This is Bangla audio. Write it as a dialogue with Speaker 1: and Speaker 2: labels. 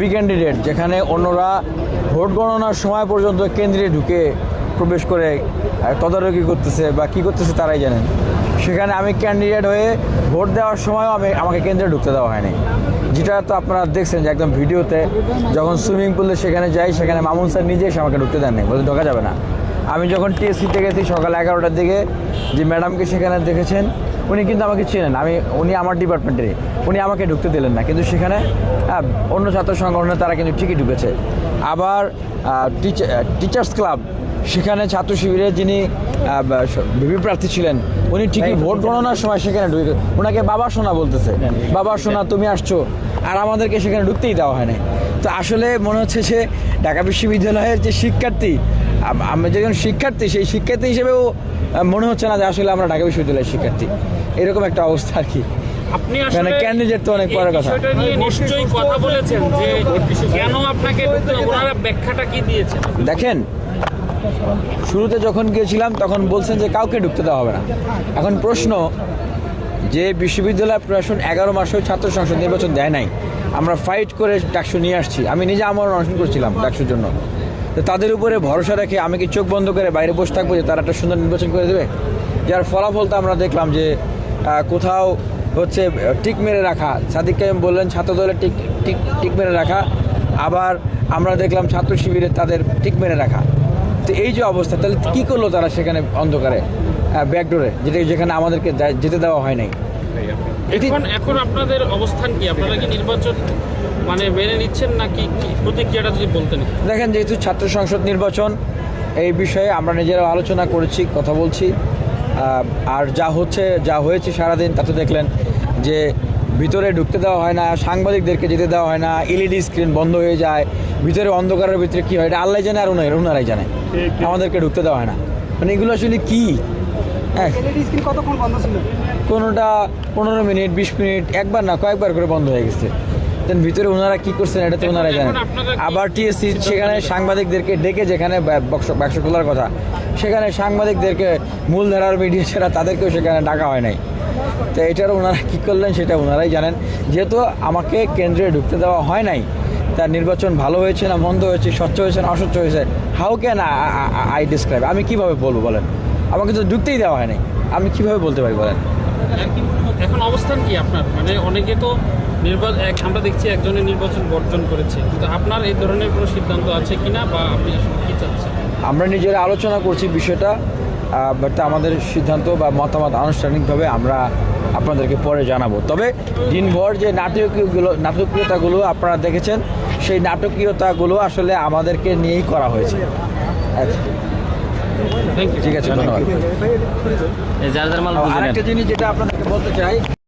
Speaker 1: বি ক্যান্ডিডেট, যেখানে অন্যরা ভোট গণনার সময় পর্যন্ত কেন্দ্রে ঢুকে প্রবেশ করে তদারকি করতেছে বা কি করতেছে তারাই জানেন। সেখানে আমি ক্যান্ডিডেট হয়ে ভোট দেওয়ার সময়ও আমি, আমাকে কেন্দ্রে ঢুকতে দেওয়া হয়নি। যেটা তো আপনারা দেখছেন যে একদম ভিডিওতে, যখন সুইমিং পুলে সেখানে যাই, সেখানে মামুন স্যার নিজে এসে আমাকে ঢুকতে দেননি, বলতে ঢোকা যাবে না। আমি যখন টিএসসিতে গেছি সকাল এগারোটার দিকে যে ম্যাডামকে সেখানে দেখেছেন উনি কিন্তু আমাকে চেনেন আমি উনি আমার ডিপার্টমেন্টেরই উনি আমাকে ঢুকতে দিলেন না। কিন্তু সেখানে অন্য ছাত্র সংগঠনে তারা কিন্তু ঠিকই ঢুকেছে। আবার টিচার্স ক্লাব সেখানে ছাত্র শিবিরে যিনি ভিপি প্রার্থী ছিলেন উনি ঠিকই ভোট গণনার সময় সেখানে ঢুকে ওনাকে বাবা সোনা বলতেছে। বাবা সোনা তুমি আসছো। আর আমাদেরকে সেখানে ঢুকতেই দেওয়া হয় নাই। তো আসলে মনে হচ্ছে যে ঢাকা বিশ্ববিদ্যালয়ের যে শিক্ষার্থী আমরা যেজন শিক্ষার্থী সেই শিক্ষার্থী হিসেবেও মনে হচ্ছে না যে আসলে আমরা ঢাকা বিশ্ববিদ্যালয়ের শিক্ষার্থী। এরকম একটা অবস্থা আর কি।
Speaker 2: আপনি আসলে
Speaker 1: candidate তো অনেক পরের কথা।
Speaker 2: বিষয়টা নিয়ে নিশ্চয়ই কথা বলেছেন যে কেন আপনাকে ওনারা ব্যাখ্যাটা কি দিয়েছেন?
Speaker 1: দেখেন শুরুতে যখন গিয়েছিলাম তখন বলছেন যে কাউকে ঢুকতে দেওয়া হবে না। এখন প্রশ্ন যে বিশ্ববিদ্যালয় প্রশাসন এগারো মাসেও ছাত্র সংসদ নির্বাচন দেয় নাই আমরা ফাইট করে ডাকসু নিয়ে আসছি। আমি নিজে আমার অনশন করছিলাম ডাকসুর জন্য। তো তাদের উপরে ভরসা রেখে আমি কি চোখ বন্ধ করে বাইরে বসে থাকব যে তারা একটা সুন্দর নির্বাচন করে দেবে? যার ফলাফল তো আমরা দেখলাম যে কোথাও হচ্ছে টিক মেরে রাখা। সাদিক কাইম বললেন ছাত্র দলের টিক টিক টিক মেরে রাখা। আবার আমরা দেখলাম ছাত্র শিবিরে তাদের টিক মেরে রাখা। তো এই যে অবস্থা, তাহলে কী করল তারা সেখানে অন্ধকারে? ব্যাকডোরে যেটা যেখানে আমাদেরকে যেতে দেওয়া হয় নাই।
Speaker 2: এখন। এখন আপনাদের অবস্থান কি? আপনারা কি নির্বাচন মানে মেনে নিচ্ছেন নাকি প্রতিক্রিয়াটা যদি বলতেন?
Speaker 1: দেখেন যেহেতু ছাত্র সংসদ নির্বাচন এই বিষয়ে আমরা নিজেরা আলোচনা করেছি কথা বলছি। আর যা হচ্ছে যা হয়েছে সারাদিন তাতে দেখলেন যে ভিতরে ঢুকতে দেওয়া হয় না সাংবাদিকদেরকে যেতে দেওয়া হয় না এলইডি স্ক্রিন বন্ধ হয়ে যায় ভিতরে অন্ধকারের ভিতরে কী হয়? এটা আল্লাহ জানে আর ওনার ওনারাই জানে। আমাদেরকে ঢুকতে দেওয়া হয় না। মানে এগুলো আসলে কী? হ্যাঁ।
Speaker 3: কতক্ষণ বন্ধ ছিল?
Speaker 1: কোনোটা পনেরো মিনিট বিশ মিনিট একবার না কয়েকবার করে বন্ধ হয়ে গেছে। দেন ভিতরে ওনারা কি করছেন এটা তো ওনারা জানেন। আবার টিএসসি সেখানে সাংবাদিকদেরকে ডেকে যেখানে বাক্স খোলার কথা সেখানে সাংবাদিকদেরকে মূলধারার মিডিয়া ছাড়া তাদেরকেও সেখানে ডাকা হয় নাই। তো এটার ওনারা কী করলেন সেটা ওনারাই জানেন। যেহেতু আমাকে কেন্দ্রে ঢুকতে দেওয়া হয় নাই তার নির্বাচন ভালো হয়েছে না মন্দ হয়েছে স্বচ্ছ হয়েছে না অস্বচ্ছ হয়েছে হাউ ক্যান আই ডিসক্রাইব আমি কীভাবে বলব বলেন? আমাকে তো ঢুকতেই দেওয়া হয় নাই। আমি কীভাবে বলতে পারি বলেন?
Speaker 2: এখন অবস্থান কি আপনার? মানে অনেকে তো নির্বাচন আমরা দেখছি একজনের নির্বাচন বর্জন করেছে। কিন্তু আপনার এই ধরনের কোনো সিদ্ধান্ত আছে কিনা বা আপনি আসলে কি চাচ্ছেন?
Speaker 1: আমরা নিজেরা আলোচনা করছি বিষয়টা বাট আমাদের সিদ্ধান্ত বা মতামত আনুষ্ঠানিকভাবে আমরা আপনাদেরকে পরে জানাব। তবে দিনভর যে নাটকীয়গুলো নাটকীয়তাগুলো আপনারা দেখেছেন সেই নাটকীয়তাগুলো আসলে আমাদেরকে নিয়েই করা হয়েছে। আচ্ছা, ঠিক আছে ধন্যবাদ
Speaker 4: যার যার মাল।
Speaker 1: আরেকটা জিনিস যেটা আপনাদেরকে বলতে চাই